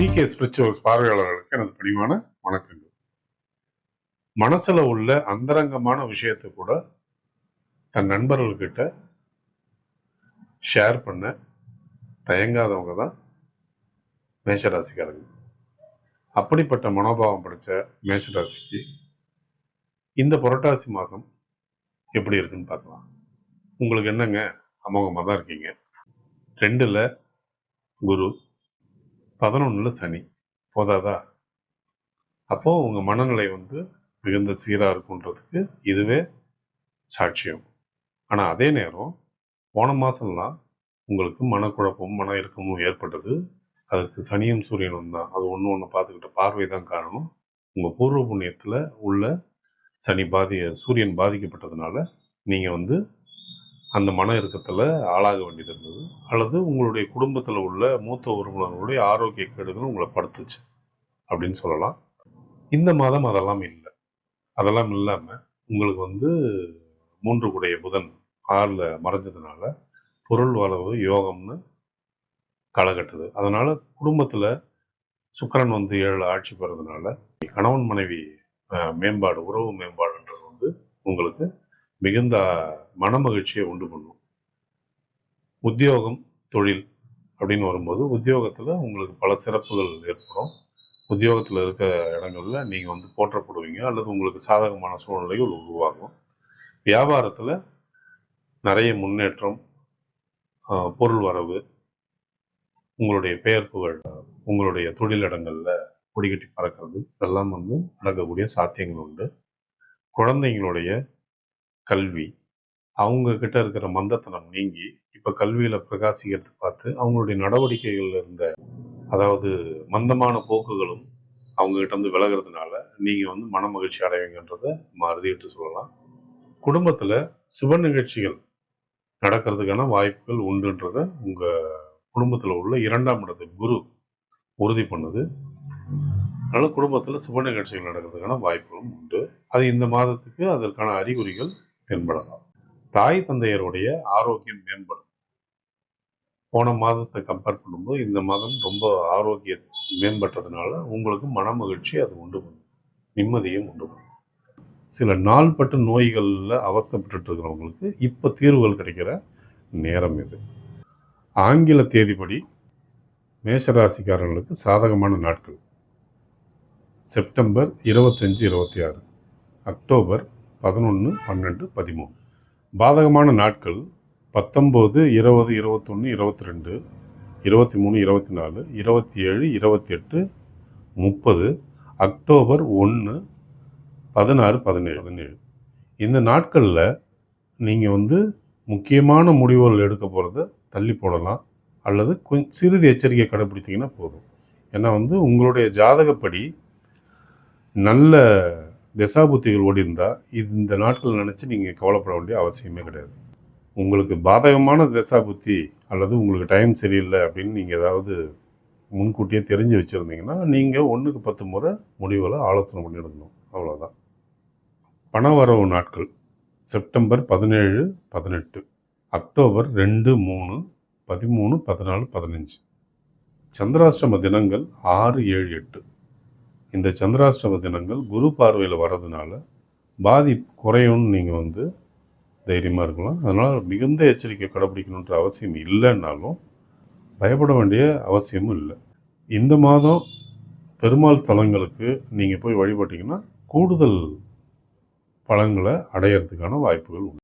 G K spirituals பார்வையாளர்களுக்கு எனது பணிவான வணக்கங்கள். மனசுல உள்ள அந்தரங்கமான விஷயத்தை கூட தன் நண்பர்கள்கிட்ட ஷேர் பண்ண தயங்காதவங்க தான் மேஷராசிக்காரங்க அப்படிப்பட்ட மனோபாவம் படித்த மேஷராசிக்கு இந்த புரட்டாசி மாதம் எப்படி இருக்குன்னு பார்க்கலாம். உங்களுக்கு என்னங்க? அமோகமாக தான் இருக்கீங்க. ரெண்டில் குரு பதினொன்றில் சனி. போதாதா? அப்போது உங்கள் மனநிலை வந்து மிகுந்த சீராக இருக்குன்றதுக்கு இதுவே சாட்சியம். ஆனால் அதே நேரம் போன மாதம்லாம் உங்களுக்கு மனக்குழப்பமும் மன இறுக்கமும் ஏற்பட்டது. அதுக்கு சனியும் சூரியனும் தான். அது ஒன்று ஒன்று பார்த்துக்கிட்ட பார்வை தான் காரணம். உங்கள் பூர்வ புண்ணியத்தில் உள்ள சனி பாதி சூரியன் பாதிக்கப்பட்டதுனால நீங்கள் வந்து அந்த மன இறுக்கத்தில் ஆளாக வேண்டியது இருந்தது. அல்லது உங்களுடைய குடும்பத்தில் உள்ள மூத்த உறுப்பினர்களுடைய ஆரோக்கிய கேடுகள் உங்களை படுத்துச்சு அப்படின்னு சொல்லலாம். இந்த மாதம் அதெல்லாம் இல்லை. அதெல்லாம் இல்லாமல் உங்களுக்கு வந்து மூன்று குடைய புதன் ஆறில் மறைஞ்சதுனால பொருள் வளவு யோகம்னு களைகட்டுது அதனால் குடும்பத்தில் சுக்கரன் வந்து ஏழு ஆட்சி பெறதுனால கணவன் மனைவி மேம்பாடு உறவு மேம்பாடுன்றது வந்து உங்களுக்கு மிகுந்த மன மகிழ்ச்சியை உண்டு பண்ணும். உத்தியோகம் தொழில் அப்படின்னு வரும்போது உத்தியோகத்தில் உங்களுக்கு பல சிறப்புகள் ஏற்படும். உத்தியோகத்தில் இருக்க இடங்களில் நீங்கள் வந்து போற்றப்படுவீங்க அல்லது உங்களுக்கு சாதகமான சூழ்நிலைகள் உருவாகும். வியாபாரத்தில் நிறைய முன்னேற்றம் பொருள் வரவு உங்களுடைய பெயர் புகழ் உங்களுடைய தொழிலிடங்களில் கொடிகட்டி பறக்கிறது இதெல்லாம் வந்து நடக்கக்கூடிய சாத்தியங்கள் உண்டு. குழந்தைங்களுடைய கல்வி. அவங்க கிட்ட இருக்கிற மந்தத்தனம் நீங்கி இப்ப கல்வியில பிரகாசிக்கிறது பார்த்து அவங்களுடைய நடவடிக்கைகளில் இருந்த அதாவது மந்தமான போக்குகளும் அவங்க கிட்ட இருந்து விலகிறதுனால நீங்க வந்து மன மகிழ்ச்சி அடைவீங்கன்றத மறுதிட்டு சொல்லலாம். குடும்பத்துல சுப நிகழ்ச்சிகள் நடக்கிறதுக்கான வாய்ப்புகள் உண்டுன்றத உங்க குடும்பத்துல உள்ள இரண்டாம் இடத்து குரு உறுதி பண்ணுது. அதனால குடும்பத்துல சுப நிகழ்ச்சிகள் நடக்கிறதுக்கான வாய்ப்புகளும் உண்டு. அது இந்த மாதத்துக்கு அதற்கான அறிகுறிகள் தென்படலாம். தாய் தந்தையருடைய ஆரோக்கியம் மேம்படும். போன மாதத்தை கம்பேர் பண்ணும்போது இந்த மாதம் ரொம்ப ஆரோக்கிய மேம்பட்டதுனால உங்களுக்கு மன மகிழ்ச்சி அது உண்டு பண்ணும். நிம்மதியும் உண்டு பண்ணும். சில நாள்பட்ட நோய்களில் அவஸ்தப்பட்டு இருக்கிறவங்களுக்கு இப்போ தீர்வுகள் கிடைக்கிற நேரம் இது. ஆங்கில தேதிப்படி மேஷராசிக்காரர்களுக்கு சாதகமான நாட்கள். செப்டம்பர் இருபத்தஞ்சு இருபத்தி ஆறு. அக்டோபர் பதினொன்று பன்னெண்டு பதிமூணு. பாதகமான நாட்கள் பத்தொம்போது இருபது இருபத்தொன்று இருபத்தி ரெண்டு இருபத்தி மூணு இருபத்தி நாலு இருபத்தி ஏழு இருபத்தி எட்டு முப்பது அக்டோபர் ஒன்று பதினாறு பதினேழு. பதினேழு. இந்த நாட்களில் நீங்கள் வந்து முக்கியமான முடிவுகள் எடுக்க போகிறத தள்ளி போடலாம். அல்லது கொஞ்சம் சிறிது எச்சரிக்கை கடைப்பிடித்தீங்கன்னா போதும். ஏன்னா வந்து உங்களுடைய ஜாதகப்படி நல்ல திசாபுத்திகள் ஓடி இருந்தால் இந்த நாட்கள் நினச்சி நீங்கள் கவலைப்பட வேண்டிய அவசியமே கிடையாது. உங்களுக்கு பாதகமான திசாபுத்தி அல்லது உங்களுக்கு டைம் சரியில்லை அப்படின்னு நீங்கள் ஏதாவது முன்கூட்டியே தெரிஞ்சு வச்சுருந்தீங்கன்னா நீங்கள் ஒன்றுக்கு பத்து முறை முடிவில் ஆலோசனை பண்ணி எடுக்கணும். அவ்வளோதான் பண வரவு நாட்கள். செப்டம்பர் பதினேழு பதினெட்டு. அக்டோபர் ரெண்டு மூணு பதிமூணு பதினாலு பதினஞ்சு. சந்திராஷ்டம தினங்கள் ஆறு ஏழு எட்டு. இந்த சந்திராஷ்டம தினங்கள் குரு பார்வையில் வர்றதுனால பாதி குறையும்னு நீங்கள் வந்து தைரியமாக இருக்கலாம். அதனால் மிகுந்த எச்சரிக்கை கடைப்பிடிக்கணுன்ற அவசியம் இல்லைன்னாலும் பயப்பட வேண்டிய அவசியமும் இல்லை. இந்த மாதம் பெருமாள் ஸ்தலங்களுக்கு நீங்கள் போய் வழிபட்டிங்கன்னா கூடுதல் பலன்களை அடையிறதுக்கான வாய்ப்புகள் உண்டு.